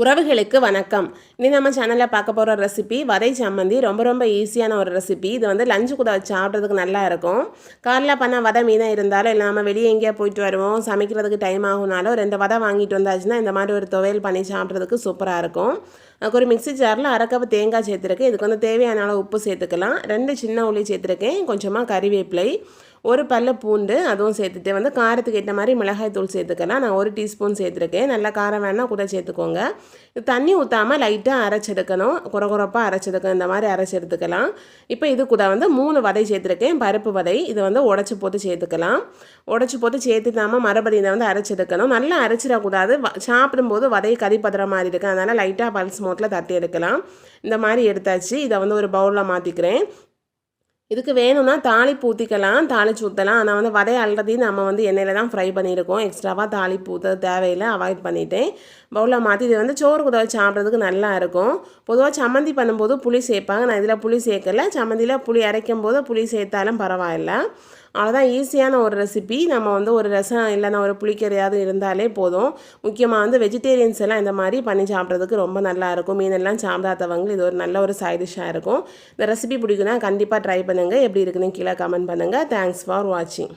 உறவுகளுக்கு வணக்கம். இனி நம்ம சேனலில் பார்க்க போகிற ரெசிபி வதை சம்மந்தி ரொம்ப ரொம்ப ஈஸியான ஒரு ரெசிபி இது வந்து லஞ்சு கூட வச்சு சாப்பிட்றதுக்கு நல்லா இருக்கும். காலைல பண்ண வதை மீனாக இருந்தாலும் இல்லை நம்ம வெளியே எங்கேயா போயிட்டு வருவோம் சமைக்கிறதுக்கு டைம் ஆகுனாலும் ரெண்டு வதை வாங்கிட்டு வந்தாச்சுன்னா இந்த மாதிரி ஒரு துவையல் பண்ணி சாப்பிட்றதுக்கு சூப்பராக இருக்கும். ஒரு மிக்ஸி ஜாரில் அரை கப் தேங்காய் சேர்த்துருக்கேன். இதுக்கு வந்து தேவையான அளவு உப்பு சேர்த்துக்கலாம். ரெண்டு சின்ன உள்ளி சேர்த்துருக்கேன். கொஞ்சமாக கறிவேப்பிலை. ஒரு பல்ல பூண்டு அதுவும் சேர்த்துட்டு வந்து காரத்துக்கு ஏற்ற மாதிரி மிளகாய் தூள் சேர்த்துக்கலாம். நான் ஒரு டீஸ்பூன் சேர்த்துருக்கேன். நல்லா காரம் வேணால் கூட சேர்த்துக்கோங்க. தண்ணி ஊற்றாமல் லைட்டாக அரைச்செடுக்கணும். குறகுறப்பாக அரைச்செடுக்கணும். இந்த மாதிரி அரைச்சி எடுத்துக்கலாம். இப்போ இது கூட வந்து மூணு வதை சேர்த்துருக்கேன். பருப்பு வதை இதை வந்து உடச்சி போட்டு சேர்த்துக்கலாம். உடச்சி போட்டு சேர்த்துக்காமல் மறுபடியும் இதை வந்து அரைச்செடுக்கணும். நல்லா அரைச்சிடக்கூடாது. சாப்பிடும்போது வதை கறிப்படுற மாதிரி இருக்குது அதனால் லைட்டாக பல்ஸ் மோட்டில் தட்டி எடுக்கலாம். இந்த மாதிரி எடுத்தாச்சு. இதை வந்து ஒரு பவுலில் மாற்றிக்கிறேன் இதுக்கு வேணும்னா தாளிப்பு ஊற்றிக்கலாம் தாளிச்சு ஊற்றலாம் ஆனால் வந்து வடை ஆல்ரெடி நம்ம வந்து எண்ணெயில் தான் ஃப்ரை பண்ணியிருக்கோம். எக்ஸ்ட்ராவாக தாளிப்பு ஊற்ற தேவையில்லை அவாய்ட் பண்ணிட்டேன். பவுலில் மாற்றி இது வந்து சோறு குதவை சாப்பிட்றதுக்கு நல்லா இருக்கும். பொதுவாக சம்மந்தி பண்ணும்போது புளி சேர்ப்பாங்க. நான் இதில் புளி சேர்க்கல. சம்மந்தியில் புளி அரைக்கும் போது புளி சேர்த்தாலும் பரவாயில்ல. அவ்வளோதான் ஈஸியான ஒரு ரெசிபி நம்ம வந்து ஒரு ரசம் இல்லைன்னா ஒரு புளிக்கறியாவது இருந்தாலே போதும். முக்கியமாக வந்து வெஜிடேரியன்ஸ் எல்லாம் இந்த மாதிரி பண்ணி சாப்பிட்றதுக்கு ரொம்ப நல்லா இருக்கும். மீனெல்லாம் சாப்பிடாதவங்க இது ஒரு நல்ல ஒரு சைட் டிஷ்ஷாக இருக்கும். இந்த ரெசிபி பிடிக்குன்னா கண்டிப்பாக ட்ரை பண்ணுங்கள் எப்படி இருக்குன்னு கீழே கமெண்ட் பண்ணுங்கள் தேங்க்ஸ் ஃபார் வாட்சிங்